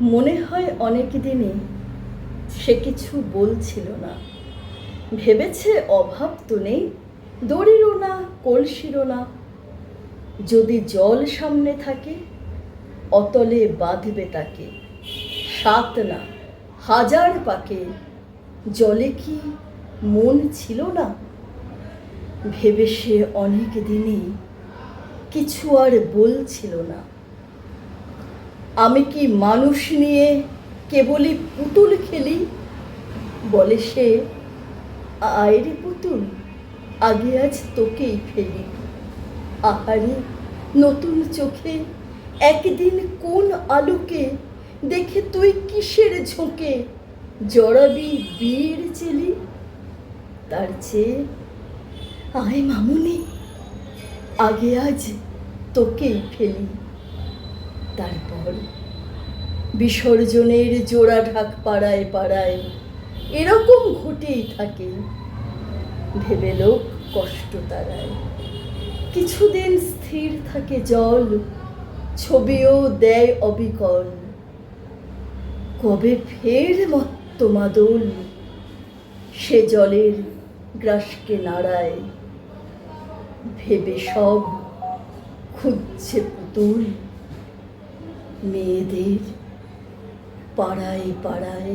মনে হয় অনেক দিনই সে কিছু বলছিল না। ভেবেছে অভাব তো নেই, দড়িরও না, কলসিরও না। যদি জল সামনে থাকে, অতলে বাঁধবে তাকে। সাত না, হাজার পাকে, জলে কি মন ছিল না? ভেবে সে অনেক দিনই কিছু আর বলছিল না। আমি কি মানুষ নিয়ে কেবলই পুতুল খেলি? বলে সে আয়রে পুতুল, আগে আজ তোকেই ফেলি। আহারে, নতুন চোখে একদিন কোন আলোকে দেখে তুই কিসের ঝোঁকে? জড়াবি বীর চেলি? তার চেয়ে, আয় মামুনি, আগে আজ তোকেই ফেলি। তারপর বিসর্জনের জোড়া ঢাক পাড়ায় পাড়ায় এরকম ঘটেই থাকে। ভেবে লোক কষ্ট তারায় কিছুদিন স্থির থাকে জল, ছবিও দেয় অবিকল। কবে ফের মত্ত মাদল, সে জলের গ্রাসকে নাড়ায়। ভেবে সব খুঁজছে পুতুল। মেয়েদের পাড়ায় পাড়ায়